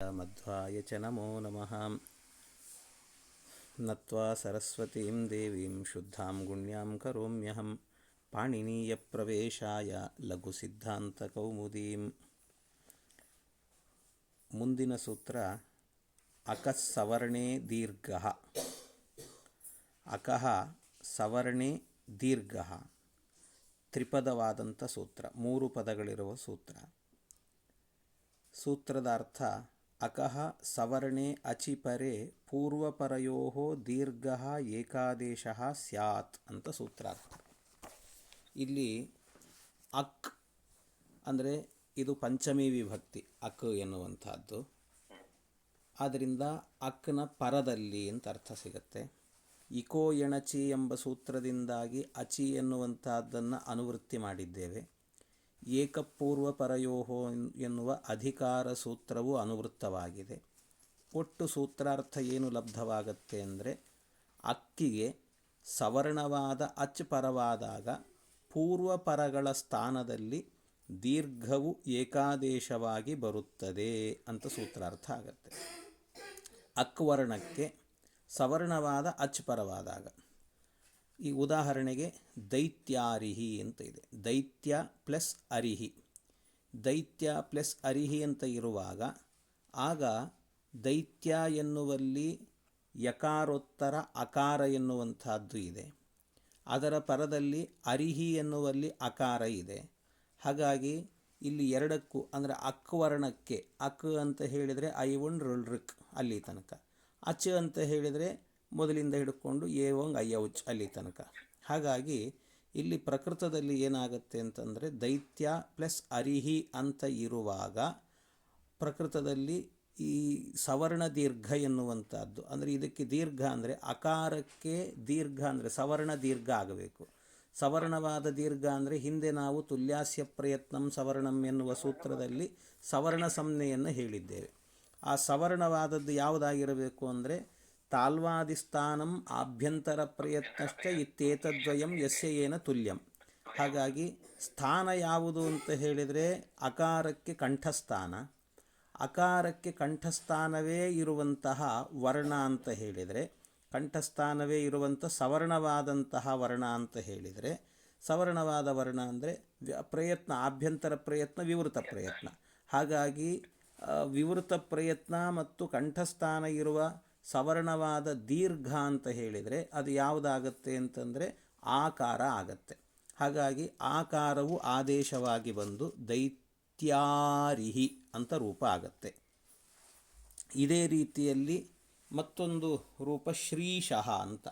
मध्वाय च नमो नमः नत्वा सरस्वतीं देवीं शुद्धां गुण्यां करोम्यहं पाणिनीयप्रवेशाय लघुसिद्धान्तकौमुदीं ಮುಂದಿನ ಸೂತ್ರ ಅಕಸ್ಸವರ್ಣೇ ದೀರ್ಘ ಅಕಃ ಸವರ್ಣೆ ದೀರ್ಘ ತ್ರಿಪದವಾದಂಥ ಸೂತ್ರ ಮೂರು ಪದಗಳಿರುವ ಸೂತ್ರ ಸೂತ್ರದ ಅರ್ಥ ಅಕಃ ಸವರ್ಣೆ ಅಚಿಪರೆ ಪೂರ್ವಪರಯೋ ದೀರ್ಘ ಏಕಾದೇಶಃ ಸ್ಯಾತ್ ಅಂತ ಸೂತ್ರಾರ್ಥ ಇಲ್ಲಿ ಅಕ್ ಅಂದರೆ ಇದು ಪಂಚಮಿ ವಿಭಕ್ತಿ, ಅಕ್ ಎನ್ನುವಂಥದ್ದು. ಆದ್ದರಿಂದ ಅಕ್ನ ಪರದಲ್ಲಿ ಅಂತ ಅರ್ಥ ಸಿಗುತ್ತೆ. ಇಕೋ ಎಣಚಿ ಎಂಬ ಸೂತ್ರದಿಂದಾಗಿ ಅಚಿ ಎನ್ನುವಂಥದ್ದನ್ನು ಅನುವೃತ್ತಿ ಮಾಡಿದ್ದೇವೆ. ಏಕಪೂರ್ವ ಪರಯೋಹೋ ಎನ್ನುವ ಅಧಿಕಾರ ಸೂತ್ರವು ಅನುವೃತ್ತವಾಗಿದೆ. ಒಟ್ಟು ಸೂತ್ರಾರ್ಥ ಏನು ಲಬ್ಧವಾಗತ್ತೆ ಅಂದರೆ, ಅಕ್ಕಿಗೆ ಸವರ್ಣವಾದ ಅಚ್ ಪರವಾದಾಗ ಪೂರ್ವಪರಗಳ ಸ್ಥಾನದಲ್ಲಿ ದೀರ್ಘವು ಏಕಾದೇಶವಾಗಿ ಬರುತ್ತದೆ ಅಂತ ಸೂತ್ರಾರ್ಥ ಆಗತ್ತೆ. ಅಕ್ವರ್ಣಕ್ಕೆ ಸವರ್ಣವಾದ ಅಚ್ ಪರವಾದಾಗ. ಈ ಉದಾಹರಣೆಗೆ ದೈತ್ಯಾರಿಹಿ ಅಂತ ಇದೆ. ದೈತ್ಯ ಪ್ಲಸ್ ಅರಿಹಿ. ದೈತ್ಯ ಪ್ಲಸ್ ಅರಿಹಿ ಅಂತ ಇರುವಾಗ ಆಗ ದೈತ್ಯ ಎನ್ನುವಲ್ಲಿ ಯಕಾರೋತ್ತರ ಅಕಾರ ಎನ್ನುವಂಥದ್ದು ಇದೆ. ಅದರ ಪರದಲ್ಲಿ ಅರಿಹಿ ಎನ್ನುವಲ್ಲಿ ಅಕಾರ ಇದೆ. ಹಾಗಾಗಿ ಇಲ್ಲಿ ಎರಡಕ್ಕೂ ಅಂದರೆ ಅಕ್ ವರ್ಣಕ್ಕೆ ಅಕ್ ಅಂತ ಹೇಳಿದರೆ ಐ ಒನ್ ಋಕ್ ಅಲ್ಲಿ ತನಕ. ಅಚ್ ಅಂತ ಹೇಳಿದರೆ ಮೊದಲಿಂದ ಹಿಡ್ಕೊಂಡು ಎ ಐ ಔಚ್ ಅಲ್ಲಿ ತನಕ. ಹಾಗಾಗಿ ಇಲ್ಲಿ ಪ್ರಕೃತದಲ್ಲಿ ಏನಾಗುತ್ತೆ ಅಂತಂದರೆ ದೈತ್ಯ ಪ್ಲಸ್ ಅರಿಹಿ ಅಂತ ಇರುವಾಗ ಪ್ರಕೃತದಲ್ಲಿ ಈ ಸವರ್ಣ ದೀರ್ಘ ಎನ್ನುವಂಥದ್ದು ಅಂದರೆ ಇದಕ್ಕೆ ದೀರ್ಘ ಅಂದರೆ ಅಕಾರಕ್ಕೆ ದೀರ್ಘ ಅಂದರೆ ಸವರ್ಣ ದೀರ್ಘ ಆಗಬೇಕು. ಸವರ್ಣವಾದ ದೀರ್ಘ ಅಂದರೆ ಹಿಂದೆ ನಾವು ತುಲ್ಯಾಸ್ಯ ಪ್ರಯತ್ನಂ ಸವರ್ಣಂ ಎನ್ನುವ ಸೂತ್ರದಲ್ಲಿ ಸವರ್ಣ ಸಂಜ್ಞೆಯನ್ನು ಹೇಳಿದ್ದೇವೆ. ಆ ಸವರ್ಣವಾದದ್ದು ಯಾವುದಾಗಿರಬೇಕು ಅಂದರೆ ತಾಲ್ವಾದಿಸ್ಥಾನಂ ಆಭ್ಯಂತರ ಪ್ರಯತ್ನಶ್ಚ ಇತ್ತೇತದ್ವಯಂ ಯಸ್ಯ ಏನ ತುಲ್ಯಂ. ಹಾಗಾಗಿ ಸ್ಥಾನ ಯಾವುದು ಅಂತ ಹೇಳಿದರೆ ಅಕಾರಕ್ಕೆ ಕಂಠಸ್ಥಾನ. ಅಕಾರಕ್ಕೆ ಕಂಠಸ್ಥಾನವೇ ಇರುವಂತಹ ವರ್ಣ ಅಂತ ಹೇಳಿದರೆ, ಕಂಠಸ್ಥಾನವೇ ಇರುವಂಥ ಸವರ್ಣವಾದಂತಹ ವರ್ಣ ಅಂತ ಹೇಳಿದರೆ, ಸವರ್ಣವಾದ ವರ್ಣ ಅಂದರೆ ಪ್ರಯತ್ನ, ಆಭ್ಯಂತರ ಪ್ರಯತ್ನ, ವಿವೃತ ಪ್ರಯತ್ನ. ಹಾಗಾಗಿ ವಿವೃತ ಪ್ರಯತ್ನ ಮತ್ತು ಕಂಠಸ್ಥಾನ ಇರುವ ಸವರ್ಣವಾದ ದೀರ್ಘ ಅಂತ ಹೇಳಿದರೆ ಅದು ಯಾವುದಾಗತ್ತೆ ಅಂತಂದರೆ ಆಕಾರ ಆಗತ್ತೆ. ಹಾಗಾಗಿ ಆಕಾರವು ಆದೇಶವಾಗಿ ಬಂದು ದೈತ್ಯಾರಿಹಿ ಅಂತ ರೂಪ ಆಗತ್ತೆ. ಇದೇ ರೀತಿಯಲ್ಲಿ ಮತ್ತೊಂದು ರೂಪ ಶ್ರೀಶಃ ಅಂತ.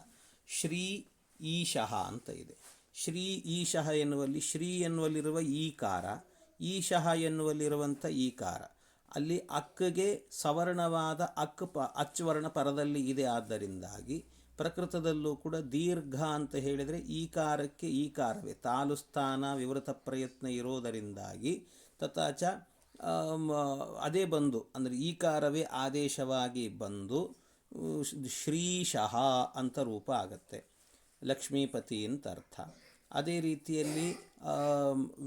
ಶ್ರೀ ಈಶಃ ಅಂತ ಇದೆ. ಶ್ರೀ ಈಶಃ ಎನ್ನುವಲ್ಲಿ ಶ್ರೀ ಎನ್ನುವಲ್ಲಿರುವ ಈಕಾರ, ಈಶಃ ಎನ್ನುವಲ್ಲಿರುವಂಥ ಈಕಾರ. ಅಲ್ಲಿ ಅಕ್ಕಗೆ ಸವರ್ಣವಾದ ಅಕ್ ಪ ಅಚ್ಚವರ್ಣ ಪರದಲ್ಲಿ ಇದೆ. ಆದ್ದರಿಂದಾಗಿ ಪ್ರಕೃತದಲ್ಲೂ ಕೂಡ ದೀರ್ಘ ಅಂತ ಹೇಳಿದರೆ ಈಕಾರಕ್ಕೆ ಈಕಾರವೇ. ತಾಲುಸ್ಥಾನ ವಿವೃತ ಪ್ರಯತ್ನ ಇರೋದರಿಂದಾಗಿ ತಥಾಚ ಅದೇ ಬಂದು, ಅಂದರೆ ಈಕಾರವೇ ಆದೇಶವಾಗಿ ಬಂದು ಶ್ರೀಶಃ ಅಂತ ರೂಪ ಆಗತ್ತೆ. ಲಕ್ಷ್ಮೀಪತಿ ಅಂತ ಅರ್ಥ. ಅದೇ ರೀತಿಯಲ್ಲಿ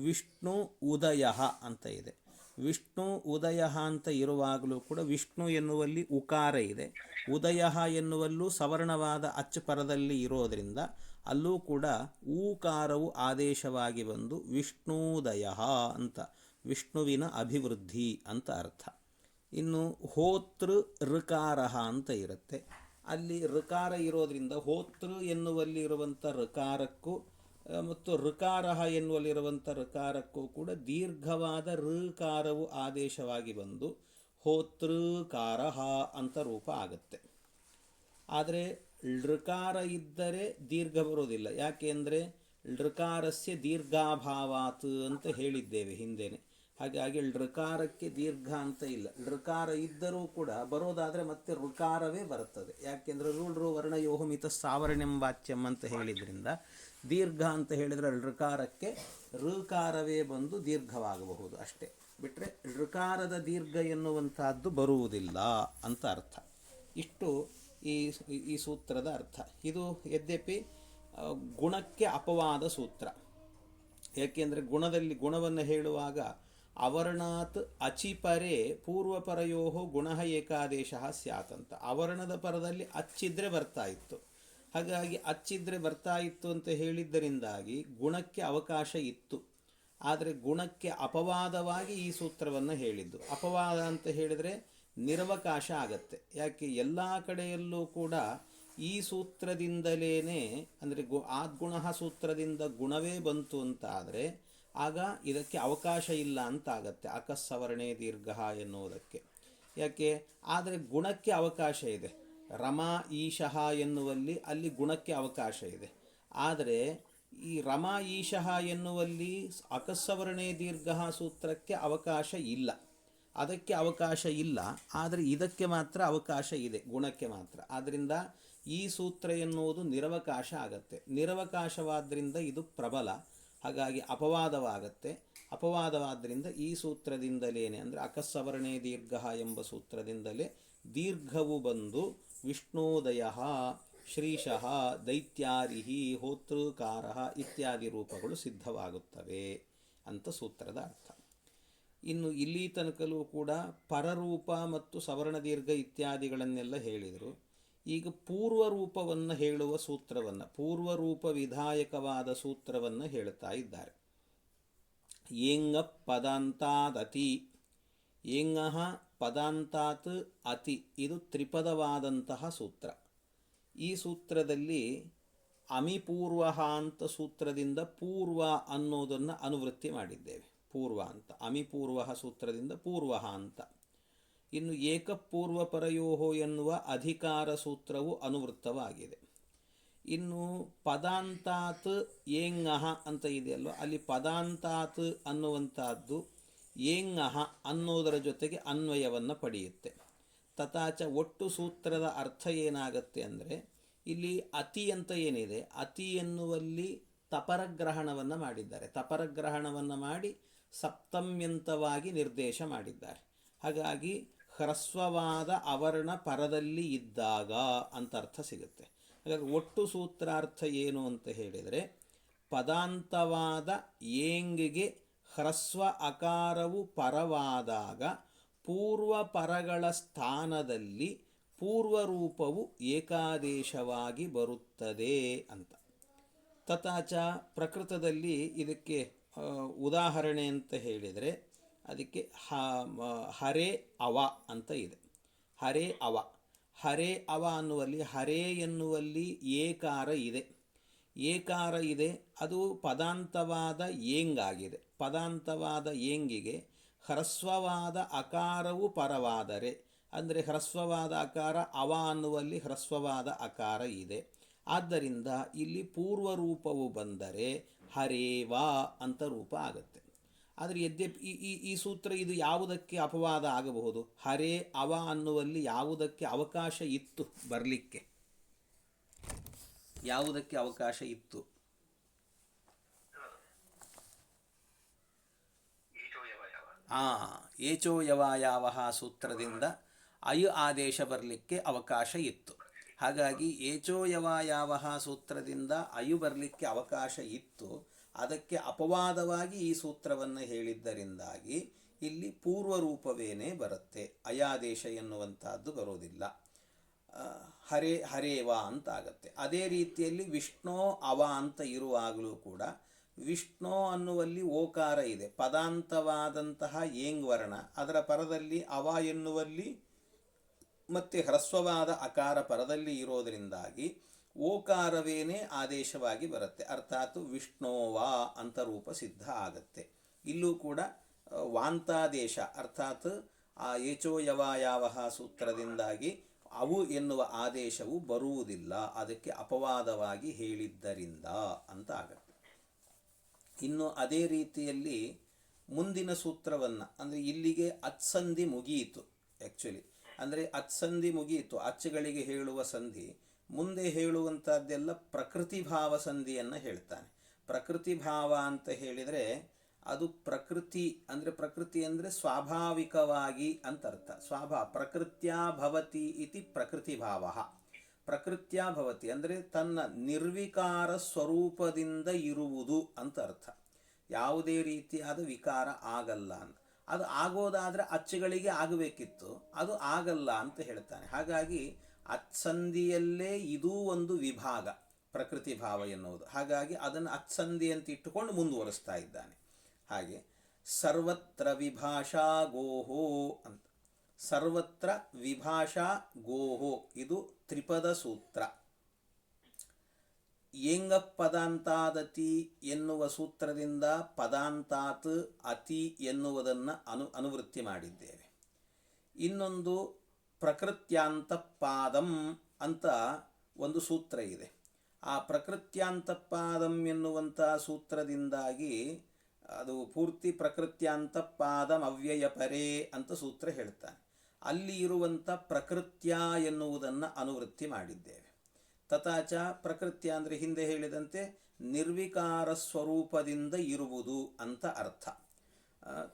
ವಿಷ್ಣು ಉದಯ ಅಂತ ಇದೆ. ವಿಷ್ಣು ಉದಯ ಅಂತ ಇರುವಾಗಲೂ ಕೂಡ ವಿಷ್ಣು ಎನ್ನುವಲ್ಲಿ ಉಕಾರ ಇದೆ. ಉದಯ ಎನ್ನುವಲ್ಲೂ ಸವರ್ಣವಾದ ಅಚ್ಚಪರದಲ್ಲಿ ಇರೋದರಿಂದ ಅಲ್ಲೂ ಕೂಡ ಊಕಾರವು ಆದೇಶವಾಗಿ ಬಂದು ವಿಷ್ಣುದಯ ಅಂತ, ವಿಷ್ಣುವಿನ ಅಭಿವೃದ್ಧಿ ಅಂತ ಅರ್ಥ. ಇನ್ನು ಹೋತೃ ಋಕಾರ ಅಂತ ಇರುತ್ತೆ. ಅಲ್ಲಿ ಋಕಾರ ಇರೋದ್ರಿಂದ ಹೋತೃ ಎನ್ನುವಲ್ಲಿ ಇರುವಂಥ ಋಕಾರಕ್ಕೂ ಮತ್ತು ಋಕಾರ ಎನ್ನುವಲ್ಲಿರುವಂಥ ಋಕಾರಕ್ಕೂ ಕೂಡ ದೀರ್ಘವಾದ ಋಕಾರವು ಆದೇಶವಾಗಿ ಬಂದು ಹೋತೃಕಾರ ಅಂತ ರೂಪ ಆಗುತ್ತೆ. ಆದರೆ ಲೃಕಾರ ಇದ್ದರೆ ದೀರ್ಘ ಬರೋದಿಲ್ಲ ಯಾಕೆಂದರೆ ಋಕಾರಸ್ಯ ದೀರ್ಘಾಭಾವಾತ್ ಅಂತ ಹೇಳಿದ್ದೇವೆ ಹಿಂದೆನೆ. ಹಾಗಾಗಿ ಋಕಾರಕ್ಕೆ ದೀರ್ಘ ಅಂತ ಇಲ್ಲ. ಋಕಾರ ಇದ್ದರೂ ಕೂಡ ಬರೋದಾದರೆ ಮತ್ತೆ ಋಕಾರವೇ ಬರುತ್ತದೆ. ಯಾಕೆಂದರೆ ರೂಢರು ವರ್ಣಯೋಹಮಿತ ಸಾವರ್ಣೆಂಬಾಚ್ಯಂ ಅಂತ ಹೇಳಿದ್ರಿಂದ ದೀರ್ಘ ಅಂತ ಹೇಳಿದರೆ ಋಕಾರಕ್ಕೆ ಋಕಾರವೇ ಬಂದು ದೀರ್ಘವಾಗಬಹುದು ಅಷ್ಟೇ. ಬಿಟ್ಟರೆ ಋಕಾರದ ದೀರ್ಘ ಎನ್ನುವಂತಹದ್ದು ಬರುವುದಿಲ್ಲ ಅಂತ ಅರ್ಥ. ಇಷ್ಟು ಈ ಈ ಸೂತ್ರದ ಅರ್ಥ. ಇದು ಯದ್ಯಪಿ ಗುಣಕ್ಕೆ ಅಪವಾದ ಸೂತ್ರ. ಏಕೆಂದರೆ ಗುಣದಲ್ಲಿ ಗುಣವನ್ನು ಹೇಳುವಾಗ ಅವರ್ಣಾತ್ ಅಚಿಪರೆ ಪೂರ್ವಪರಯೋ ಗುಣ ಏಕಾದೇಶ ಸ್ಯಾತಂತ ಅವರ್ಣದ ಪರದಲ್ಲಿ ಅಚ್ಚಿದ್ರೆ ಬರ್ತಾ ಇತ್ತು. ಹಾಗಾಗಿ ಅಚ್ಚಿದ್ರೆ ಬರ್ತಾ ಇತ್ತು ಅಂತ ಹೇಳಿದ್ದರಿಂದಾಗಿ ಗುಣಕ್ಕೆ ಅವಕಾಶ ಇತ್ತು. ಆದರೆ ಗುಣಕ್ಕೆ ಅಪವಾದವಾಗಿ ಈ ಸೂತ್ರವನ್ನು ಹೇಳಿದ್ದು. ಅಪವಾದ ಅಂತ ಹೇಳಿದರೆ ನಿರವಕಾಶ ಆಗತ್ತೆ. ಯಾಕೆ? ಎಲ್ಲ ಕಡೆಯಲ್ಲೂ ಕೂಡ ಈ ಸೂತ್ರದಿಂದಲೇ ಅಂದರೆ ಗು, ಆದ್ಗುಣ ಸೂತ್ರದಿಂದ ಗುಣವೇ ಬಂತು ಅಂತ ಆದರೆ ಆಗ ಇದಕ್ಕೆ ಅವಕಾಶ ಇಲ್ಲ ಅಂತಾಗತ್ತೆ. ಅಕಸ್ಸವರ್ಣೇ ದೀರ್ಘ ಎನ್ನುವುದಕ್ಕೆ. ಯಾಕೆ? ಆದರೆ ಗುಣಕ್ಕೆ ಅವಕಾಶ ಇದೆ. ರಮಾ ಈಶಃ ಎನ್ನುವಲ್ಲಿ ಅಲ್ಲಿ ಗುಣಕ್ಕೆ ಅವಕಾಶ ಇದೆ. ಆದರೆ ಈ ರಮಾ ಈಶಃ ಎನ್ನುವಲ್ಲಿ ಅಕಸ್ಸವರ್ಣೆ ದೀರ್ಘ ಸೂತ್ರಕ್ಕೆ ಅವಕಾಶ ಇಲ್ಲ. ಅದಕ್ಕೆ ಅವಕಾಶ ಇಲ್ಲ. ಆದರೆ ಇದಕ್ಕೆ ಮಾತ್ರ ಅವಕಾಶ ಇದೆ, ಗುಣಕ್ಕೆ ಮಾತ್ರ. ಆದ್ದರಿಂದ ಈ ಸೂತ್ರ ಎನ್ನುವುದು ನಿರವಕಾಶ ಆಗತ್ತೆ. ನಿರವಕಾಶವಾದ್ದರಿಂದ ಇದು ಪ್ರಬಲ, ಹಾಗಾಗಿ ಅಪವಾದವಾಗತ್ತೆ. ಅಪವಾದವಾದ್ದರಿಂದ ಈ ಸೂತ್ರದಿಂದಲೇನೆ, ಅಂದರೆ ಅಕಸ್ಸವರ್ಣೆ ದೀರ್ಘ ಎಂಬ ಸೂತ್ರದಿಂದಲೇ ದೀರ್ಘವು ಬಂದು ವಿಷ್ಣೋದಯ ಶ್ರೀಶಃ ದೈತ್ಯಾರಿಹಿ ಹೋತೃಕಾರ ಇತ್ಯಾದಿ ರೂಪಗಳು ಸಿದ್ಧವಾಗುತ್ತವೆ ಅಂತ ಸೂತ್ರದ ಅರ್ಥ. ಇನ್ನು ಇಲ್ಲಿ ತನಕಲೂ ಕೂಡ ಪರರೂಪ ಮತ್ತು ಸವರ್ಣ ದೀರ್ಘ ಇತ್ಯಾದಿಗಳನ್ನೆಲ್ಲ ಹೇಳಿದರು. ಈಗ ಪೂರ್ವರೂಪವನ್ನು ಹೇಳುವ ಸೂತ್ರವನ್ನು, ಪೂರ್ವರೂಪ ವಿಧಾಯಕವಾದ ಸೂತ್ರವನ್ನು ಹೇಳ್ತಾ ಇದ್ದಾರೆ. ಏಂಗ ಪದಾಂತಾದತಿ ಏಂಗಃ ಪದಾಂತಾತ್ ಅತಿ. ಇದು ತ್ರಿಪದವಾದಂತಹ ಸೂತ್ರ. ಈ ಸೂತ್ರದಲ್ಲಿ ಅಮಿಪೂರ್ವ ಅಂತ ಸೂತ್ರದಿಂದ ಪೂರ್ವ ಅನ್ನೋದನ್ನು ಅನುವೃತ್ತಿ ಮಾಡಿದ್ದೇವೆ. ಪೂರ್ವ ಅಂತ. ಅಮಿಪೂರ್ವ ಸೂತ್ರದಿಂದ ಪೂರ್ವ ಅಂತ ಇನ್ನು ಏಕಪೂರ್ವ ಪರಯೋಹೋ ಎನ್ನುವ ಅಧಿಕಾರ ಸೂತ್ರವು ಅನುವೃತ್ತವಾಗಿದೆ. ಇನ್ನು ಪದಾಂತಾತ್ ಏಂಗಹ ಅಂತ ಇದೆಯಲ್ವ? ಅಲ್ಲಿ ಪದಾಂತಾತ್ ಅನ್ನುವಂಥದ್ದು ಏಂಗಹ ಅನ್ನೋದರ ಜೊತೆಗೆ ಅನ್ವಯವನ್ನು ಪಡೆಯುತ್ತೆ. ತಥಾಚ ಒಟ್ಟು ಸೂತ್ರದ ಅರ್ಥ ಏನಾಗತ್ತೆ ಅಂದರೆ, ಇಲ್ಲಿ ಅತಿ ಅಂತ ಏನಿದೆ, ಅತಿ ಎನ್ನುವಲ್ಲಿ ತಪರಗ್ರಹಣವನ್ನು ಮಾಡಿದ್ದಾರೆ. ತಪರಗ್ರಹಣವನ್ನು ಮಾಡಿ ಸಪ್ತಮ್ಯಂತವಾಗಿ ನಿರ್ದೇಶ ಮಾಡಿದ್ದಾರೆ. ಹಾಗಾಗಿ ಹ್ರಸ್ವವಾದ ಅವರ್ಣ ಪರದಲ್ಲಿ ಇದ್ದಾಗ ಅಂತ ಅರ್ಥ ಸಿಗುತ್ತೆ. ಹಾಗಾಗಿ ಒಟ್ಟು ಸೂತ್ರಾರ್ಥ ಏನು ಅಂತ ಹೇಳಿದರೆ, ಪದಾಂತವಾದ ಏಂಗಿಗೆ ಹ್ರಸ್ವ ಅಕಾರವು ಪರವಾದಾಗ ಪೂರ್ವ ಪರಗಳ ಸ್ಥಾನದಲ್ಲಿ ಪೂರ್ವರೂಪವು ಏಕಾದೇಶವಾಗಿ ಬರುತ್ತದೆ ಅಂತ. ತಥಾಚ ಪ್ರಕೃತದಲ್ಲಿ ಇದಕ್ಕೆ ಉದಾಹರಣೆ ಅಂತ ಹೇಳಿದರೆ ಅದಕ್ಕೆ ಹರೆ ಅವ ಅಂತ ಇದೆ. ಹರೇ ಅವ. ಹರೇ ಅವ ಅನ್ನುವಲ್ಲಿ, ಹರೇ ಎನ್ನುವಲ್ಲಿ ಏಕಾರ ಇದೆ. ಏಕಾರ ಇದೆ, ಅದು ಪದಾಂತವಾದ ಏಂಗಾಗಿದೆ. ಪದಾಂತವಾದ ಏಂಗಿಗೆ ಹ್ರಸ್ವವಾದ ಅಕಾರವು ಪರವಾದರೆ, ಅಂದರೆ ಹ್ರಸ್ವವಾದ ಅಕಾರ, ಅವ ಅನ್ನುವಲ್ಲಿ ಹ್ರಸ್ವವಾದ ಅಕಾರ ಇದೆ. ಆದ್ದರಿಂದ ಇಲ್ಲಿ ಪೂರ್ವರೂಪವು ಬಂದರೆ ಹರೇವಾ ಅಂತ ರೂಪ ಆಗುತ್ತೆ. ಆದರೆ ಯದ್ಯಪಿ ಈ ಈ ಈ ಸೂತ್ರ ಇದು ಯಾವುದಕ್ಕೆ ಅಪವಾದ ಆಗಬಹುದು? ಹರೇ, ಅವ ಅನ್ನುವಲ್ಲಿ ಯಾವುದಕ್ಕೆ ಅವಕಾಶ ಇತ್ತು ಬರಲಿಕ್ಕೆ? ಯಾವುದಕ್ಕೆ ಅವಕಾಶ ಇತ್ತು? ಆ, ಏಚೋ ಯವ ಯಾವ ಸೂತ್ರದಿಂದ ಅಯು ಆದೇಶ ಬರಲಿಕ್ಕೆ ಅವಕಾಶ ಇತ್ತು. ಹಾಗಾಗಿ ಏಚೋ ಸೂತ್ರದಿಂದ ಅಯು ಬರಲಿಕ್ಕೆ ಅವಕಾಶ ಇತ್ತು. ಅದಕ್ಕೆ ಅಪವಾದವಾಗಿ ಈ ಸೂತ್ರವನ್ನು ಹೇಳಿದ್ದರಿಂದಾಗಿ ಇಲ್ಲಿ ಪೂರ್ವರೂಪವೇನೇ ಬರುತ್ತೆ. ಅಯಾದೇಶ ಎನ್ನುವಂತಹದ್ದು ಬರೋದಿಲ್ಲ. ಹರೇ ಹರೇವ ಅಂತ ಆಗತ್ತೆ ಅದೇ ರೀತಿಯಲ್ಲಿ ವಿಷ್ಣು ಅವ ಅಂತ ಇರುವಾಗಲೂ ಕೂಡ ವಿಷ್ಣು ಅನ್ನುವಲ್ಲಿ ಓಕಾರ ಇದೆ. ಪದಾಂತವಾದಂತಹ ಏಂಗ್ ವರ್ಣ, ಅದರ ಪರದಲ್ಲಿ ಅವ ಎನ್ನುವಲ್ಲಿ ಮತ್ತೆ ಹ್ರಸ್ವವಾದ ಅಕಾರ ಪರದಲ್ಲಿ ಇರೋದರಿಂದಾಗಿ ಓಕಾರವೇನೇ ಆದೇಶವಾಗಿ ಬರುತ್ತೆ. ಅರ್ಥಾತ್ ವಿಷ್ಣೋವಾ ಅಂತ ರೂಪ ಸಿದ್ಧ ಆಗತ್ತೆ. ಇಲ್ಲೂ ಕೂಡ ವಾಂತಾದೇಶ, ಅರ್ಥಾತ್ ಆ ಏಚೋ ಸೂತ್ರದಿಂದಾಗಿ ಅವು ಎನ್ನುವ ಆದೇಶವು ಬರುವುದಿಲ್ಲ, ಅದಕ್ಕೆ ಅಪವಾದವಾಗಿ ಹೇಳಿದ್ದರಿಂದ ಅಂತ ಆಗತ್ತೆ. ಇನ್ನು ಅದೇ ರೀತಿಯಲ್ಲಿ ಮುಂದಿನ ಸೂತ್ರವನ್ನು, ಅಂದರೆ ಇಲ್ಲಿಗೆ ಅತ್ಸಂಧಿ ಮುಗಿಯಿತು ಆ್ಯಕ್ಚುಲಿ ಅಂದರೆ ಅತ್ಸಂಧಿ ಮುಗಿಯಿತು ಅಚ್ಚುಗಳಿಗೆ ಹೇಳುವ ಸಂಧಿ. ಮುಂದೆ ಹೇಳುವಂಥದ್ದೆಲ್ಲ ಪ್ರಕೃತಿ ಭಾವ ಸಂಧಿಯನ್ನು ಹೇಳ್ತಾನೆ. ಪ್ರಕೃತಿ ಭಾವ ಅಂತ ಹೇಳಿದರೆ ಅದು ಪ್ರಕೃತಿ ಅಂದರೆ ಪ್ರಕೃತಿ ಅಂದರೆ ಸ್ವಾಭಾವಿಕವಾಗಿ ಅಂತ ಅರ್ಥ. ಸ್ವಾಭಾ ಪ್ರಕೃತ್ಯ ಭವತಿ ಇತಿ ಪ್ರಕೃತಿ ಭಾವ ಪ್ರಕೃತ್ಯ ಭವತಿ ಅಂದರೆ ತನ್ನ ನಿರ್ವಿಕಾರ ಸ್ವರೂಪದಿಂದ ಇರುವುದು ಅಂತ ಅರ್ಥ. ಯಾವುದೇ ರೀತಿಯಾದ ವಿಕಾರ ಆಗಲ್ಲ ಅಂತ ಅದು ಆಗೋದಾದರೆ ಅಚ್ಚುಗಳಿಗೆ ಆಗಬೇಕಿತ್ತು, ಅದು ಆಗಲ್ಲ ಅಂತ ಹೇಳ್ತಾನೆ. ಹಾಗಾಗಿ ಅತ್ಸಂಧಿಯಲ್ಲೇ ಇದೂ ಒಂದು ವಿಭಾಗ ಪ್ರಕೃತಿ ಭಾವ ಎನ್ನುವುದು. ಹಾಗಾಗಿ ಅದನ್ನು ಅತ್ಸಂಧಿ ಅಂತ ಇಟ್ಟುಕೊಂಡು ಮುಂದುವರಿಸ್ತಾ ಇದ್ದಾನೆ. ಹಾಗೆ ಸರ್ವತ್ರ ವಿಭಾಷಾ ಗೋಹೋ ಅಂತ. ಸರ್ವತ್ರ ವಿಭಾಷಾ ಗೋಹೋ. ಇದು ತ್ರಿಪದ ಸೂತ್ರ. ಏಂಗ ಪದಾಂತಾದತಿ ಎನ್ನುವ ಸೂತ್ರದಿಂದ ಪದಾಂತಾತ್ ಅತಿ ಎನ್ನುವುದನ್ನು ಅನು ಅನುವೃತ್ತಿ ಮಾಡಿದ್ದೇವೆ. ಇನ್ನೊಂದು ಪ್ರಕೃತ್ಯಾಂತ ಪಾದಂ ಅಂತ ಒಂದು ಸೂತ್ರ ಇದೆ. ಆ ಪ್ರಕೃತ್ಯಾಂತ ಪಾದಂ ಎನ್ನುವಂಥ ಸೂತ್ರದಿಂದಾಗಿ ಅದು ಪೂರ್ತಿ ಪ್ರಕೃತ್ಯಾಂತ ಪಾದಂ ಅವ್ಯಯ ಪರೇ ಅಂತ ಸೂತ್ರ ಹೇಳ್ತಾನೆ. ಅಲ್ಲಿ ಇರುವಂಥ ಪ್ರಕೃತ್ಯ ಎನ್ನುವುದನ್ನು ಅನುವೃತ್ತಿ ಮಾಡಿದ್ದೇವೆ. ತಥಾಚ ಪ್ರಕೃತ್ಯ ಅಂದರೆ ಹಿಂದೆ ಹೇಳಿದಂತೆ ನಿರ್ವಿಕಾರ ಸ್ವರೂಪದಿಂದ ಇರುವುದು ಅಂತ ಅರ್ಥ.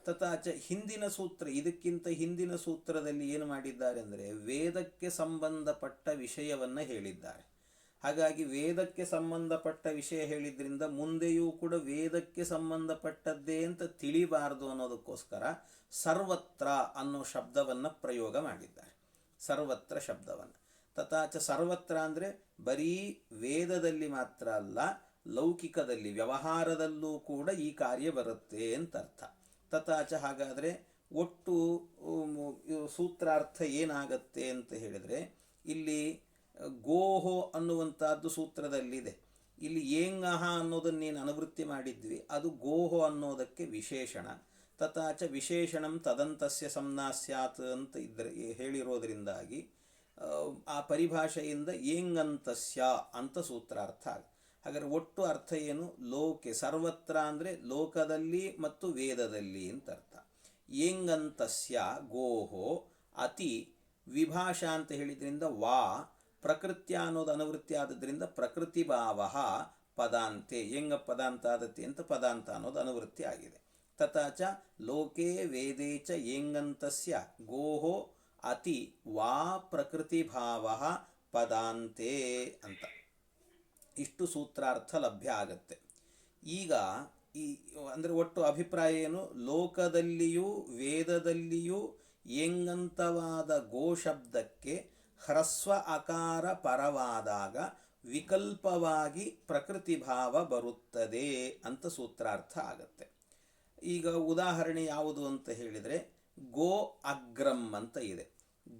ತಥಾಚ ಹಿಂದಿನ ಸೂತ್ರ, ಇದಕ್ಕಿಂತ ಹಿಂದಿನ ಸೂತ್ರದಲ್ಲಿ ಏನು ಮಾಡಿದ್ದಾರೆ ಅಂದರೆ ವೇದಕ್ಕೆ ಸಂಬಂಧಪಟ್ಟ ವಿಷಯವನ್ನು ಹೇಳಿದ್ದಾರೆ. ಹಾಗಾಗಿ ವೇದಕ್ಕೆ ಸಂಬಂಧಪಟ್ಟ ವಿಷಯ ಹೇಳಿದ್ರಿಂದ ಮುಂದೆಯೂ ಕೂಡ ವೇದಕ್ಕೆ ಸಂಬಂಧಪಟ್ಟದ್ದೇ ಅಂತ ತಿಳಿಬಾರದು ಅನ್ನೋದಕ್ಕೋಸ್ಕರ ಸರ್ವತ್ರ ಅನ್ನೋ ಶಬ್ದವನ್ನು ಪ್ರಯೋಗ ಮಾಡಿದ್ದಾರೆ. ಸರ್ವತ್ರ ಶಬ್ದವನ್ನು. ತಥಾಚ ಸರ್ವತ್ರ ಅಂದರೆ ಬರೀ ವೇದದಲ್ಲಿ ಮಾತ್ರ ಅಲ್ಲ, ಲೌಕಿಕದಲ್ಲಿ, ವ್ಯವಹಾರದಲ್ಲೂ ಕೂಡ ಈ ಕಾರ್ಯ ಬರುತ್ತೆ ಅಂತ ಅರ್ಥ ತಥಾಚ ಹಾಗಾದರೆ ಒಟ್ಟು ಸೂತ್ರಾರ್ಥ ಏನಾಗತ್ತೆ ಅಂತ ಹೇಳಿದರೆ ಇಲ್ಲಿ ಗೋಹೋ ಅನ್ನುವಂಥದ್ದು ಸೂತ್ರದಲ್ಲಿದೆ. ಇಲ್ಲಿ ಏಂಗಹ ಅನ್ನೋದನ್ನೇನು ಅನುವೃತ್ತಿ ಮಾಡಿದ್ವಿ. ಅದು ಗೋಹೋ ಅನ್ನೋದಕ್ಕೆ ವಿಶೇಷಣ. ತಥಾಚ ವಿಶೇಷಣಂ ತದಂತಸ್ಯ ಸಂನಾಸ್ಯಾತ್ ಅಂತ ಇದ್ರೆ ಹೇಳಿರೋದರಿಂದಾಗಿ ಆ, ಪರಿಭಾಷೆಯಿಂದ ಏಂಗಂತಸ್ಯ ಅಂತ ಸೂತ್ರಾರ್ಥ ಹಾಗಾದರೆ ಒಟ್ಟು ಅರ್ಥ ಏನು? ಲೋಕೆ ಸರ್ವತ್ರ ಅಂದರೆ ಲೋಕದಲ್ಲಿ ಮತ್ತು ವೇದದಲ್ಲಿ ಅಂತ ಅರ್ಥ. ಏಂಗಂತಸ್ಯ ಗೋಹೋ ಅತಿ ವಿಭಾಷಾ ಅಂತ ಹೇಳಿದ್ರಿಂದ ವಾ ಪ್ರಕೃತ್ಯ ಅನ್ನೋದು ಅನುವೃತ್ತಿ ಆದದ್ರಿಂದ ಪ್ರಕೃತಿ ಭಾವ ಪದಾಂತೆ. ಹೆಂಗ ಪದಾಂತ ಆದತಿ ಅಂತ ಪದಾಂತ ಅನ್ನೋದು ಅನುವೃತ್ತಿ ಆಗಿದೆ. ತಥಾಚ ಲೋಕೆ ವೇದೇ ಚ ಏಂಗಂತಸ್ಯ ಗೋಹೋ ಅತಿ ವಾ ಪ್ರಕೃತಿ ಭಾವ ಪದಾಂತೆ ಅಂತ. ಇಷ್ಟು ಸೂತ್ರಾರ್ಥ ಲಭ್ಯ ಆಗತ್ತೆ. ಈಗ ಈ ಅಂದರೆ ಒಟ್ಟು ಅಭಿಪ್ರಾಯ ಏನು? ಲೋಕದಲ್ಲಿಯೂ ವೇದದಲ್ಲಿಯೂ ಎಂಗಂತವಾದ ಗೋ ಶಬ್ದಕ್ಕೆ ಹ್ರಸ್ವ ಅಕಾರ ಪರವಾದಾಗ ವಿಕಲ್ಪವಾಗಿ ಪ್ರಕೃತಿ ಭಾವ ಬರುತ್ತದೆ ಅಂತ ಸೂತ್ರಾರ್ಥ ಆಗತ್ತೆ. ಈಗ ಉದಾಹರಣೆ ಯಾವುದು ಅಂತ ಹೇಳಿದರೆ, ಗೋ ಅಗ್ರಂ ಅಂತ ಇದೆ.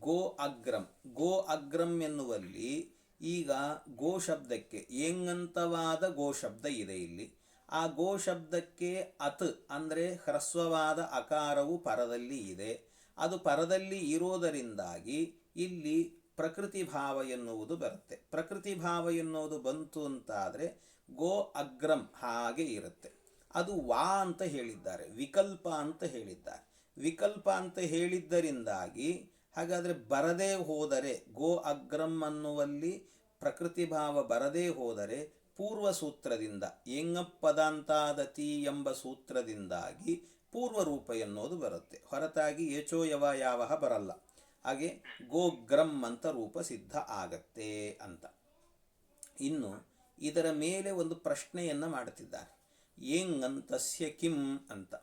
ಗೋ ಅಗ್ರಂ. ಗೋ ಅಗ್ರಂ ಎನ್ನುವಲ್ಲಿ ಈಗ ಗೋ ಶಬ್ದಕ್ಕೆ ಏಂಗಂತವಾದ ಗೋ ಶಬ್ದ ಇದೆ ಇಲ್ಲಿ. ಆ ಗೋ ಶಬ್ದಕ್ಕೆ ಅತ್ ಅಂದರೆ ಹ್ರಸ್ವವಾದ ಅಕಾರವು ಪರದಲ್ಲಿ ಇದೆ. ಅದು ಪರದಲ್ಲಿ ಇರೋದರಿಂದಾಗಿ ಇಲ್ಲಿ ಪ್ರಕೃತಿ ಭಾವ ಎನ್ನುವುದು ಬರುತ್ತೆ. ಪ್ರಕೃತಿ ಭಾವ ಎನ್ನುವುದು ಬಂತು ಅಂತಾದರೆ ಗೋ ಅಗ್ರಂ ಹಾಗೆ ಇರುತ್ತೆ. ಅದು ವಾ ಅಂತ ಹೇಳಿದ್ದಾರೆ, ವಿಕಲ್ಪ ಅಂತ ಹೇಳಿದ್ದಾರೆ. ವಿಕಲ್ಪ ಅಂತ ಹೇಳಿದ್ದರಿಂದಾಗಿ ಹಾಗಾದರೆ ಬರದೇ ಹೋದರೆ, ಗೋ ಅಗ್ರಂ ಅನ್ನುವಲ್ಲಿ ಪ್ರಕೃತಿ ಭಾವ ಬರದೇ ಹೋದರೆ ಪೂರ್ವ ಸೂತ್ರದಿಂದ ಎಂಗಪ್ಪದಾಂತಾದತಿ ಎಂಬ ಸೂತ್ರದಿಂದಾಗಿ ಪೂರ್ವರೂಪ ಎನ್ನುವುದು ಬರುತ್ತೆ. ಹೊರತಾಗಿ ಏಚೋ ಯವ ಯಾವಹ ಬರಲ್ಲ. ಹಾಗೆ ಗೋಗ್ರಂ ಅಂತ ರೂಪ ಸಿದ್ಧ ಆಗತ್ತೆ ಅಂತ. ಇನ್ನು ಇದರ ಮೇಲೆ ಒಂದು ಪ್ರಶ್ನೆಯನ್ನು ಮಾಡುತ್ತಿದ್ದಾರೆ. ಏಂಗಂತಸ್ಯ ಕಿಂ ಅಂತ.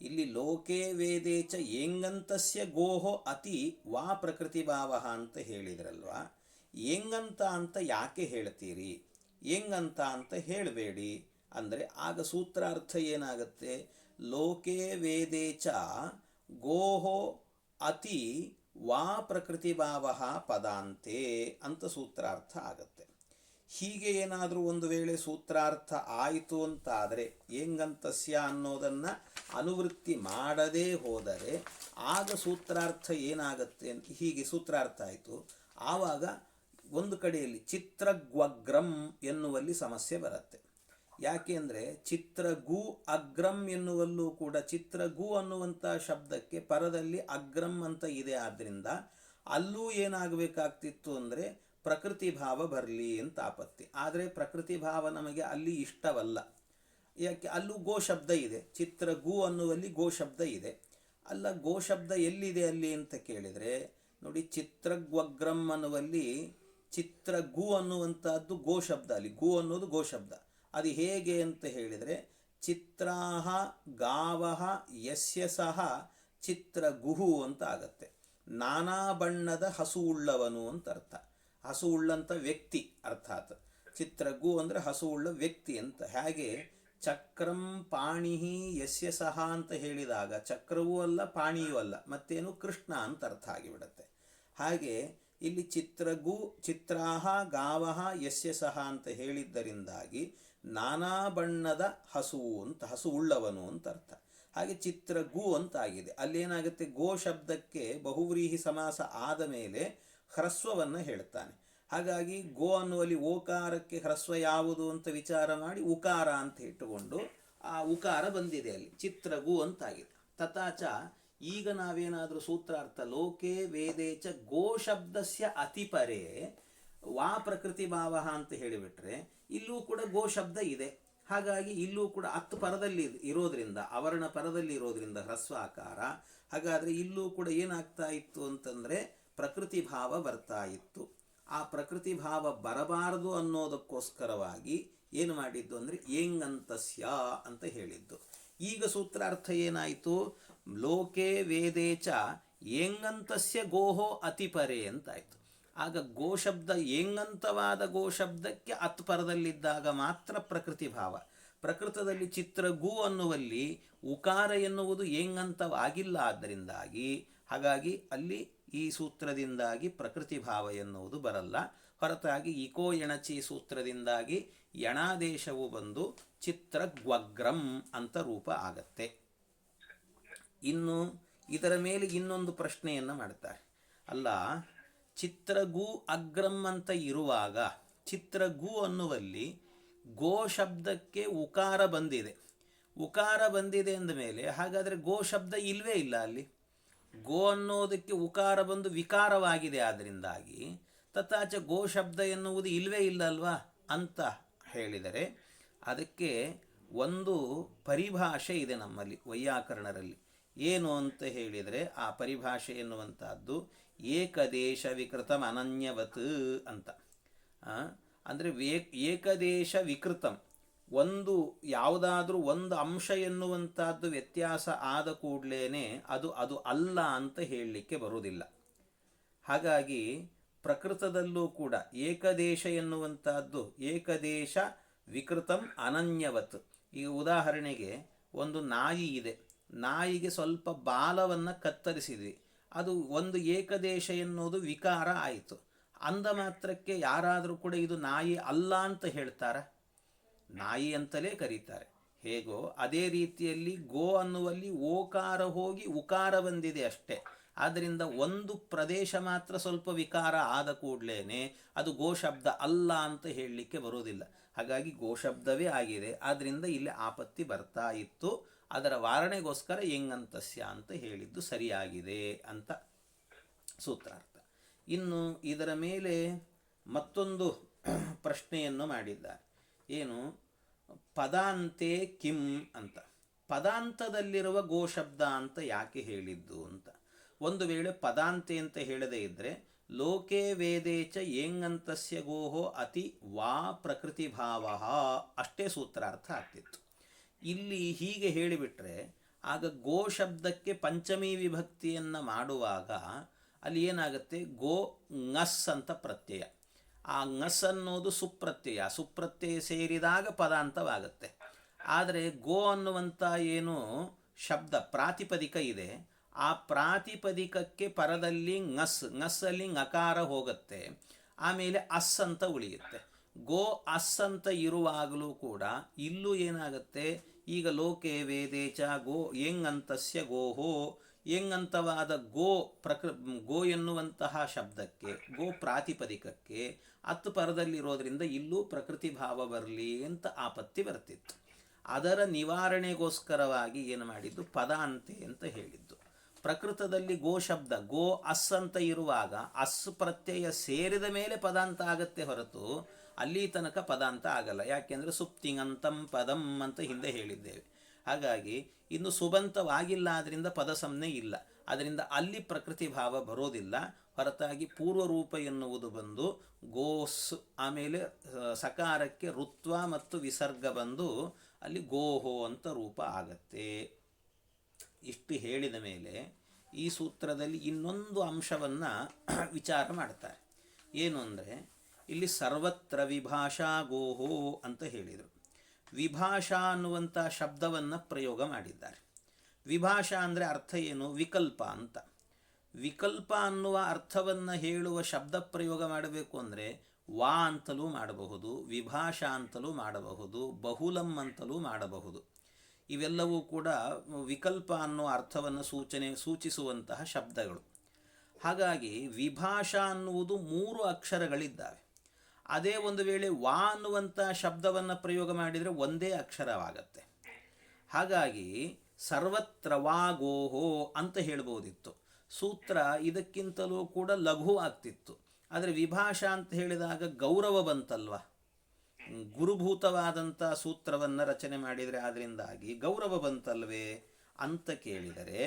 ಇಲ್ಲಿ ಲೋಕೆ ವೇದೇ ಚ ಏಂಗಂತಸ್ಯ ಗೋಹೋ ಅತಿ ವಾ ಪ್ರಕೃತಿ ಭಾವ ಅಂತ ಹೇಳಿದ್ರಲ್ವಾ? ಏಂಗಂತ ಅಂತ ಯಾಕೆ ಹೇಳ್ತೀರಿ? ಏಂಗಂತ ಅಂತ ಹೇಳಬೇಡಿ. ಅಂದರೆ ಆಗ ಸೂತ್ರಾರ್ಥ ಏನಾಗುತ್ತೆ? ಲೋಕೇ ವೇದೇ ಚ ಗೋಹೋ ಅತಿ ವಾ ಪ್ರಕೃತಿ ಭಾವ ಪದಾಂತೆ ಅಂತ ಸೂತ್ರಾರ್ಥ ಆಗತ್ತೆ. ಹೀಗೆ ಏನಾದರೂ ಒಂದು ವೇಳೆ ಸೂತ್ರಾರ್ಥ ಆಯಿತು ಅಂತಾದರೆ ಹೆಂಗಂತಸ್ಯ ಅನ್ನೋದನ್ನು ಅನುವೃತ್ತಿ ಮಾಡದೇ ಹೋದರೆ ಆಗ ಸೂತ್ರಾರ್ಥ ಏನಾಗುತ್ತೆ ಅಂತ ಹೀಗೆ ಸೂತ್ರಾರ್ಥ ಆಯಿತು. ಆವಾಗ ಒಂದು ಕಡೆಯಲ್ಲಿ ಚಿತ್ರಗ್ವಗ್ರಂ ಎನ್ನುವಲ್ಲಿ ಸಮಸ್ಯೆ ಬರುತ್ತೆ. ಯಾಕೆ ಅಂದರೆ ಚಿತ್ರಗು ಅಗ್ರಂ ಎನ್ನುವಲ್ಲೂ ಕೂಡ ಚಿತ್ರಗು ಅನ್ನುವಂಥ ಶಬ್ದಕ್ಕೆ ಪರದಲ್ಲಿ ಅಗ್ರಂ ಅಂತ ಇದೆ ಆದ್ದರಿಂದ ಅಲ್ಲೂ ಏನಾಗಬೇಕಾಗ್ತಿತ್ತು ಅಂದರೆ ಪ್ರಕೃತಿ ಭಾವ ಬರಲಿ ಅಂತ ಆಪತ್ತಿ. ಆದರೆ ಪ್ರಕೃತಿ ಭಾವ ನಮಗೆ ಅಲ್ಲಿ ಇಷ್ಟವಲ್ಲ. ಯಾಕೆ ಅಲ್ಲೂ ಗೋ ಶಬ್ದ ಇದೆ. ಚಿತ್ರಗು ಅನ್ನುವಲ್ಲಿ ಗೋ ಶಬ್ದ ಇದೆ. ಅಲ್ಲ ಗೋ ಶಬ್ದ ಎಲ್ಲಿದೆ ಅಲ್ಲಿ ಅಂತ ಕೇಳಿದರೆ ನೋಡಿ ಚಿತ್ರಗ್ವಗ್ರಂ ಅನ್ನುವಲ್ಲಿ ಚಿತ್ರಗು ಅನ್ನುವಂಥದ್ದು ಗೋ ಶಬ್ದ ಅಲ್ಲಿ. ಗು ಅನ್ನೋದು ಗೋ ಶಬ್ದ. ಅದು ಹೇಗೆ ಅಂತ ಹೇಳಿದರೆ, ಚಿತ್ರಾಹ ಗಾವಹ ಯಸ್ಯ ಸಹ ಚಿತ್ರಗುಹು ಅಂತ ಆಗತ್ತೆ. ನಾನಾ ಬಣ್ಣದ ಹಸು ಉಳ್ಳವನು ಅಂತ ಅರ್ಥ. ಹಸು ಉಳ್ಳಂಥ ವ್ಯಕ್ತಿ ಅರ್ಥಾತ್. ಚಿತ್ರಗು ಅಂದರೆ ಹಸು ಉಳ್ಳ ವ್ಯಕ್ತಿ ಅಂತ. ಹಾಗೆ ಚಕ್ರಂ ಪಾಣಿಹಿ ಯಸ್ಯ ಸಹ ಅಂತ ಹೇಳಿದಾಗ, ಚಕ್ರವೂ ಅಲ್ಲ, ಪಾಣಿಯೂ ಅಲ್ಲ, ಮತ್ತೇನು ಕೃಷ್ಣ ಅಂತ ಅರ್ಥ ಆಗಿಬಿಡತ್ತೆ. ಹಾಗೆ ಇಲ್ಲಿ ಚಿತ್ರಗು, ಚಿತ್ರಾಹ ಗಾವಹ ಯಸ್ಯ ಸಹ ಅಂತ ಹೇಳಿದ್ದರಿಂದಾಗಿ ನಾನಾ ಬಣ್ಣದ ಹಸು ಅಂತ, ಹಸು ಉಳ್ಳವನು ಅಂತ ಅರ್ಥ. ಹಾಗೆ ಚಿತ್ರ ಗು ಅಂತ ಆಗಿದೆ. ಅಲ್ಲೇನಾಗುತ್ತೆ ಗೋ ಶಬ್ದಕ್ಕೆ ಬಹುವ್ರೀಹಿ ಸಮಾಸ ಆದ ಮೇಲೆ ಹ್ರಸ್ವವನ್ನು ಹೇಳ್ತಾನೆ ಹಾಗಾಗಿ ಗೋ ಅನ್ನುವಲ್ಲಿ ಓಕಾರಕ್ಕೆ ಹ್ರಸ್ವ ಯಾವುದು ಅಂತ ವಿಚಾರ ಮಾಡಿ ಉಕಾರ ಅಂತ ಇಟ್ಟುಕೊಂಡು ಆ ಉಕಾರ ಬಂದಿದೆ ಅಲ್ಲಿ. ಚಿತ್ರಗು ಅಂತಾಗಿದೆ ತಥಾಚ ಈಗ ನಾವೇನಾದರೂ ಸೂತ್ರಾರ್ಥ, ಲೋಕೆ ವೇದೇಚ ಗೋ ಶಬ್ದಸ್ಯ ಅತಿಪರೇ ವಾ ಪ್ರಕೃತಿ ಭಾವ ಅಂತ ಹೇಳಿಬಿಟ್ರೆ ಇಲ್ಲೂ ಕೂಡ ಗೋ ಶಬ್ದ ಇದೆ. ಹಾಗಾಗಿ ಇಲ್ಲೂ ಕೂಡ ಹತ್ತು ಪರದಲ್ಲಿ ಇರೋದ್ರಿಂದ ಅವರ್ಣ ಪರದಲ್ಲಿ ಇರೋದ್ರಿಂದ ಹ್ರಸ್ವ ಆಕಾರ. ಹಾಗಾದರೆ ಇಲ್ಲೂ ಕೂಡ ಏನಾಗ್ತಾ ಇತ್ತು ಅಂತಂದರೆ ಪ್ರಕೃತಿ ಭಾವ ಬರ್ತಾ ಇತ್ತು. ಆ ಪ್ರಕೃತಿ ಭಾವ ಬರಬಾರದು ಅನ್ನೋದಕ್ಕೋಸ್ಕರವಾಗಿ ಏನು ಮಾಡಿದ್ದು ಅಂದರೆ ಏಂಗಂತಸ್ಯ ಅಂತ ಹೇಳಿದ್ದು. ಈಗ ಸೂತ್ರಾರ್ಥ ಏನಾಯಿತು? ಲೋಕೆ ವೇದೇಚ ಏಂಗಂತಸ್ಯ ಗೋಹೋ ಅತಿಪರೆ ಅಂತಾಯಿತು. ಆಗ ಗೋಶಬ್ದ ಏಂಗಂತವಾದ ಗೋಶಬ್ದಕ್ಕೆ ಅತ್ಪರದಲ್ಲಿದ್ದಾಗ ಮಾತ್ರ ಪ್ರಕೃತಿ ಭಾವ. ಪ್ರಕೃತದಲ್ಲಿ ಚಿತ್ರ ಗು ಅನ್ನುವಲ್ಲಿ ಉಕಾರ ಎನ್ನುವುದು ಏಂಗಂತವಾಗಿಲ್ಲ ಆದ್ದರಿಂದಾಗಿ ಹಾಗಾಗಿ ಅಲ್ಲಿ ಈ ಸೂತ್ರದಿಂದಾಗಿ ಪ್ರಕೃತಿ ಭಾವ ಎನ್ನುವುದು ಬರಲ್ಲ. ಹೊರತಾಗಿ ಇಕೋ ಎಣಚಿ ಸೂತ್ರದಿಂದಾಗಿ ಯಣಾದೇಶವು ಬಂದು ಚಿತ್ರಗ್ವಗ್ರಂ ಅಂತ ರೂಪ ಆಗತ್ತೆ. ಇನ್ನು ಇದರ ಮೇಲೆ ಇನ್ನೊಂದು ಪ್ರಶ್ನೆಯನ್ನು ಮಾಡ್ತಾರೆ. ಅಲ್ಲ ಚಿತ್ರಗೂ ಅಗ್ರಂ ಅಂತ ಇರುವಾಗ, ಚಿತ್ರಗೂ ಅನ್ನುವಲ್ಲಿ ಗೋ ಶಬ್ದಕ್ಕೆ ಉಕಾರ ಬಂದಿದೆ. ಉಕಾರ ಬಂದಿದೆ ಅಂದ ಮೇಲೆ ಹಾಗಾದರೆ ಗೋ ಶಬ್ದ ಇಲ್ವೇ ಇಲ್ಲ ಅಲ್ಲಿ? ಗೋ ಅನ್ನೋದಕ್ಕೆ ಉಕಾರ ಬಂದು ವಿಕಾರವಾಗಿದೆ ಆದ್ದರಿಂದಾಗಿ ತಥಾಚ ಗೋ ಶಬ್ದ ಎನ್ನುವುದು ಇಲ್ವೇ ಇಲ್ಲ ಅಲ್ವಾ ಅಂತ ಹೇಳಿದರೆ ಅದಕ್ಕೆ ಒಂದು ಪರಿಭಾಷೆ ಇದೆ ನಮ್ಮಲ್ಲಿ ವೈಯಾಕರಣರಲ್ಲಿ. ಏನು ಅಂತ ಹೇಳಿದರೆ ಆ ಪರಿಭಾಷೆ ಎನ್ನುವಂಥದ್ದು ಏಕದೇಶ ವಿಕೃತಂ ಅನನ್ಯವತ್ ಅಂತ ಅಂದರೆ ವೇ ಏಕದೇಶ ವಿಕೃತಂ ಒಂದು ಯಾವುದಾದ್ರೂ ಒಂದು ಅಂಶ ಎನ್ನುವಂಥದ್ದು ವ್ಯತ್ಯಾಸ ಆದ ಕೂಡಲೇ ಅದು ಅದು ಅಲ್ಲ ಅಂತ ಹೇಳಲಿಕ್ಕೆ ಬರುವುದಿಲ್ಲ. ಹಾಗಾಗಿ ಪ್ರಕೃತದಲ್ಲೂ ಕೂಡ ಏಕದೇಶ ಎನ್ನುವಂಥದ್ದು ಏಕದೇಶ ವಿಕೃತಂ ಅನನ್ಯವತ್. ಈಗ ಉದಾಹರಣೆಗೆ ಒಂದು ನಾಯಿ ಇದೆ. ನಾಯಿಗೆ ಸ್ವಲ್ಪ ಬಾಲವನ್ನು ಕತ್ತರಿಸಿದ್ವಿ. ಅದು ಒಂದು ಏಕದೇಶ ಎನ್ನುವುದು ವಿಕಾರ ಆಯಿತು. ಅಂದ ಮಾತ್ರಕ್ಕೆ ಯಾರಾದರೂ ಕೂಡ ಇದು ನಾಯಿ ಅಲ್ಲ ಅಂತ ಹೇಳ್ತಾರೆ? ನಾಯಿ ಅಂತಲೇ ಕರೀತಾರೆ. ಹೇಗೋ ಅದೇ ರೀತಿಯಲ್ಲಿ ಗೋ ಅನ್ನುವಲ್ಲಿ ಓಕಾರ ಹೋಗಿ ಉಕಾರ ಬಂದಿದೆ ಅಷ್ಟೇ. ಆದ್ದರಿಂದ ಒಂದು ಪ್ರದೇಶ ಮಾತ್ರ ಸ್ವಲ್ಪ ವಿಕಾರ ಆದ ಕೂಡಲೇ ಅದು ಗೋ ಶಬ್ದ ಅಲ್ಲ ಅಂತ ಹೇಳಲಿಕ್ಕೆ ಬರೋದಿಲ್ಲ ಹಾಗಾಗಿ ಗೋ ಶಬ್ದವೇ ಆಗಿದೆ. ಆದ್ದರಿಂದ ಇಲ್ಲಿ ಆಪತ್ತಿ ಬರ್ತಾ ಇತ್ತು. ಅದರ ವಾರಣೆಗೋಸ್ಕರ ಎಂಗಂತಸ್ಯ ಅಂತ ಹೇಳಿದ್ದು ಸರಿಯಾಗಿದೆ ಅಂತ ಸೂತ್ರಾರ್ಥ. ಇನ್ನು ಇದರ ಮೇಲೆ ಮತ್ತೊಂದು ಪ್ರಶ್ನೆಯನ್ನು ಮಾಡಿದ್ದಾರೆ. ಏನು? ಪದಾಂತೆ ಕಿಂ ಅಂತ. ಪದಾಂತದಲ್ಲಿರುವ ಗೋಶಬ್ದ ಅಂತ ಯಾಕೆ ಹೇಳಿದ್ದು ಅಂತ. ಒಂದು ವೇಳೆ ಪದಾಂತೆ ಅಂತ ಹೇಳದೇ ಇದ್ದರೆ ಲೋಕೆ ವೇದೇಚ ಏಂಗಂತಸ್ಯ ಗೋಹೋ ಅತಿ ವಾ ಪ್ರಕೃತಿ ಭಾವ ಅಷ್ಟೇ ಸೂತ್ರಾರ್ಥ ಆಗ್ತಿತ್ತು. ಇಲ್ಲಿ ಹೀಗೆ ಹೇಳಿಬಿಟ್ರೆ, ಆಗ ಗೋ ಶಬ್ದಕ್ಕೆ ಪಂಚಮಿ ವಿಭಕ್ತಿಯನ್ನು ಮಾಡುವಾಗ ಅಲ್ಲಿ ಏನಾಗುತ್ತೆ? ಗೋ ngಸ್ ಅಂತ ಪ್ರತ್ಯಯ. ಆ ಘಸ್ ಅನ್ನೋದು ಸುಪ್ರತ್ಯಯ. ಸುಪ್ರತ್ಯಯ ಸೇರಿದಾಗ ಪದಾಂತವಾಗುತ್ತೆ. ಆದರೆ ಗೋ ಅನ್ನುವಂಥ ಏನು ಶಬ್ದ, ಪ್ರಾತಿಪದಿಕ ಇದೆ. ಆ ಪ್ರಾತಿಪದಿಕಕ್ಕೆ ಪರದಲ್ಲಿ ಘಸ್ ngಸ್ಸಲ್ಲಿ ನಕಾರ ಹೋಗುತ್ತೆ. ಆಮೇಲೆ ಅಸ್ ಅಂತ ಉಳಿಯುತ್ತೆ. ಗೋ ಅಸ್ ಅಂತ ಇರುವಾಗಲೂ ಕೂಡ ಇಲ್ಲೂ ಏನಾಗುತ್ತೆ? ಈಗ ಲೋಕೆ ವೇದೇಚ ಗೋ ಎಂಗಂತಸ್ಯ ಗೋಹೋ. ಎಂಗಂತವಾದ ಗೋ ಪ್ರಕೃ ಗೋ ಎನ್ನುವಂತಹ ಶಬ್ದಕ್ಕೆ, ಗೋ ಪ್ರಾತಿಪದಿಕಕ್ಕೆ ಹತ್ತು ಪರದಲ್ಲಿರೋದ್ರಿಂದ ಇಲ್ಲೂ ಪ್ರಕೃತಿ ಭಾವ ಬರಲಿ ಅಂತ ಆಪತ್ತಿ ಬರ್ತಿತ್ತು. ಅದರ ನಿವಾರಣೆಗೋಸ್ಕರವಾಗಿ ಏನು ಮಾಡಿದ್ದು? ಪದಾಂತೆ ಅಂತ ಹೇಳಿದ್ದು. ಪ್ರಕೃತದಲ್ಲಿ ಗೋ ಶಬ್ದ, ಗೋ ಅಸ್ ಅಂತ ಇರುವಾಗ ಅಸ್ ಪ್ರತ್ಯಯ ಸೇರಿದ ಮೇಲೆ ಪದಾಂತ ಆಗತ್ತೆ ಹೊರತು ಅಲ್ಲಿ ತನಕ ಪದ ಅಂತ ಆಗಲ್ಲ. ಯಾಕೆಂದರೆ ಸುಪ್ತಿಂಗಂತಂ ಪದಂ ಅಂತ ಹಿಂದೆ ಹೇಳಿದ್ದೇವೆ. ಹಾಗಾಗಿ ಇನ್ನು ಸುಬಂತವಾಗಿಲ್ಲ ಆದ್ದರಿಂದ ಪದ ಸಂಜ್ಞೆ ಇಲ್ಲ. ಅದರಿಂದ ಅಲ್ಲಿ ಪ್ರಕೃತಿ ಭಾವ ಬರೋದಿಲ್ಲ. ಹೊರತಾಗಿ ಪೂರ್ವರೂಪ ಎನ್ನುವುದು ಬಂದು ಗೋಸ್, ಆಮೇಲೆ ಸಕಾರಕ್ಕೆ ಋತ್ವ ಮತ್ತು ವಿಸರ್ಗ ಬಂದು ಅಲ್ಲಿ ಗೋಹೋ ಅಂತ ರೂಪ ಆಗತ್ತೆ. ಇಷ್ಟು ಹೇಳಿದ ಮೇಲೆ ಈ ಸೂತ್ರದಲ್ಲಿ ಇನ್ನೊಂದು ಅಂಶವನ್ನು ವಿಚಾರ ಮಾಡ್ತಾರೆ. ಏನು ಅಂದರೆ ಇಲ್ಲಿ ಸರ್ವತ್ರ ವಿಭಾಷಾ ಗೋಹೋ ಅಂತ ಹೇಳಿದರು. ವಿಭಾಷಾ ಅನ್ನುವಂಥ ಶಬ್ದವನ್ನು ಪ್ರಯೋಗ ಮಾಡಿದ್ದಾರೆ. ವಿಭಾಷಾ ಅಂದರೆ ಅರ್ಥ ಏನು? ವಿಕಲ್ಪ ಅಂತ. ವಿಕಲ್ಪ ಅನ್ನುವ ಅರ್ಥವನ್ನು ಹೇಳುವ ಶಬ್ದ ಪ್ರಯೋಗ ಮಾಡಬೇಕು ಅಂದರೆ ವಾ ಅಂತಲೂ ಮಾಡಬಹುದು, ವಿಭಾಷಾ ಅಂತಲೂ ಮಾಡಬಹುದು, ಬಹುಲಂ ಅಂತಲೂ ಮಾಡಬಹುದು. ಇವೆಲ್ಲವೂ ಕೂಡ ವಿಕಲ್ಪ ಅನ್ನುವ ಅರ್ಥವನ್ನು ಸೂಚನೆ, ಸೂಚಿಸುವಂತಹ ಶಬ್ದಗಳು. ಹಾಗಾಗಿ ವಿಭಾಷಾ ಅನ್ನುವುದು ಮೂರು ಅಕ್ಷರಗಳಿದ್ದಾವೆ. ಅದೇ ಒಂದು ವೇಳೆ ವಾ ಅನ್ನುವಂಥ ಶಬ್ದವನ್ನು ಪ್ರಯೋಗ ಮಾಡಿದರೆ ಒಂದೇ ಅಕ್ಷರವಾಗತ್ತೆ. ಹಾಗಾಗಿ ಸರ್ವತ್ರ ವಾ ಗೋಹೋ ಅಂತ ಹೇಳ್ಬೋದಿತ್ತು. ಸೂತ್ರ ಇದಕ್ಕಿಂತಲೂ ಕೂಡ ಲಘು ಆಗ್ತಿತ್ತು. ಆದರೆ ವಿಭಾಷಾ ಅಂತ ಹೇಳಿದಾಗ ಗೌರವ ಬಂತಲ್ವ? ಗುರುಭೂತವಾದಂಥ ಸೂತ್ರವನ್ನು ರಚನೆ ಮಾಡಿದರೆ ಅದರಿಂದಾಗಿ ಗೌರವ ಬಂತಲ್ವೇ ಅಂತ ಕೇಳಿದರೆ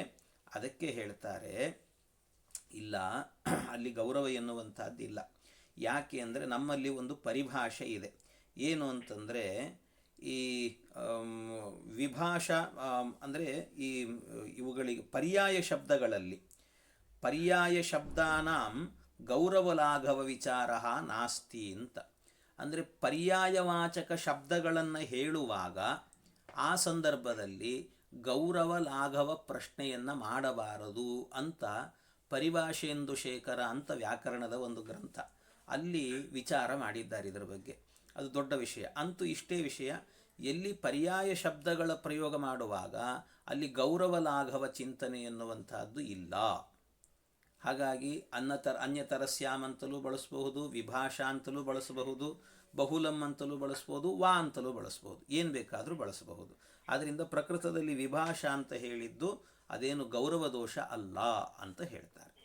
ಅದಕ್ಕೆ ಹೇಳ್ತಾರೆ, ಇಲ್ಲ, ಅಲ್ಲಿ ಗೌರವ ಎನ್ನುವಂಥದ್ದಿಲ್ಲ ಯಾಕೆ ಅಂದರೆ ನಮ್ಮಲ್ಲಿ ಒಂದು ಪರಿಭಾಷೆ ಇದೆ. ಏನು ಅಂತಂದರೆ ಈ ವಿಭಾಷಾ ಅಂದರೆ ಈ ಇವುಗಳಿಗೆ ಪರ್ಯಾಯ ಶಬ್ದಗಳಲ್ಲಿ, ಪರ್ಯಾಯ ಶಬ್ದಾನಾಂ ಗೌರವಲಾಘವ ವಿಚಾರ ನಾಸ್ತಿ ಅಂತ. ಅಂದರೆ ಪರ್ಯಾಯವಾಚಕ ಶಬ್ದಗಳನ್ನು ಹೇಳುವಾಗ ಆ ಸಂದರ್ಭದಲ್ಲಿ ಗೌರವ ಲಾಘವ ಪ್ರಶ್ನೆಯನ್ನು ಮಾಡಬಾರದು ಅಂತ ಪರಿಭಾಷೆಂದು ಶೇಖರ ಅಂತ ವ್ಯಾಕರಣದ ಒಂದು ಗ್ರಂಥ. ಅಲ್ಲಿ ವಿಚಾರ ಮಾಡಿದ್ದಾರೆ ಇದರ ಬಗ್ಗೆ. ಅದು ದೊಡ್ಡ ವಿಷಯ. ಅಂತೂ ಇಷ್ಟೇ ವಿಷಯ. ಎಲ್ಲಿ ಪರ್ಯಾಯ ಶಬ್ದಗಳ ಪ್ರಯೋಗ ಮಾಡುವಾಗ ಅಲ್ಲಿ ಗೌರವ ಲಾಘವ ಚಿಂತನೆ ಎನ್ನುವಂತಹದ್ದು ಇಲ್ಲ. ಹಾಗಾಗಿ ಅನ್ನತರ ಅನ್ಯತರಸ್ಯಾಮ್ ಅಂತಲೂ ಬಳಸಬಹುದು, ವಿಭಾಷಾ ಅಂತಲೂ ಬಳಸಬಹುದು, ಬಹುಲಂ ಅಂತಲೂ ಬಳಸ್ಬೋದು ವಾ ಅಂತಲೂ ಬಳಸ್ಬೋದು ಏನು ಬೇಕಾದರೂ ಬಳಸಬಹುದು. ಆದ್ದರಿಂದ ಪ್ರಕೃತದಲ್ಲಿ ವಿಭಾಷಾ ಅಂತ ಹೇಳಿದ್ದು ಅದೇನು ಗೌರವ ದೋಷ ಅಲ್ಲ ಅಂತ ಹೇಳ್ತಾರೆ.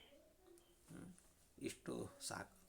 ಇಷ್ಟು ಸಾಕು.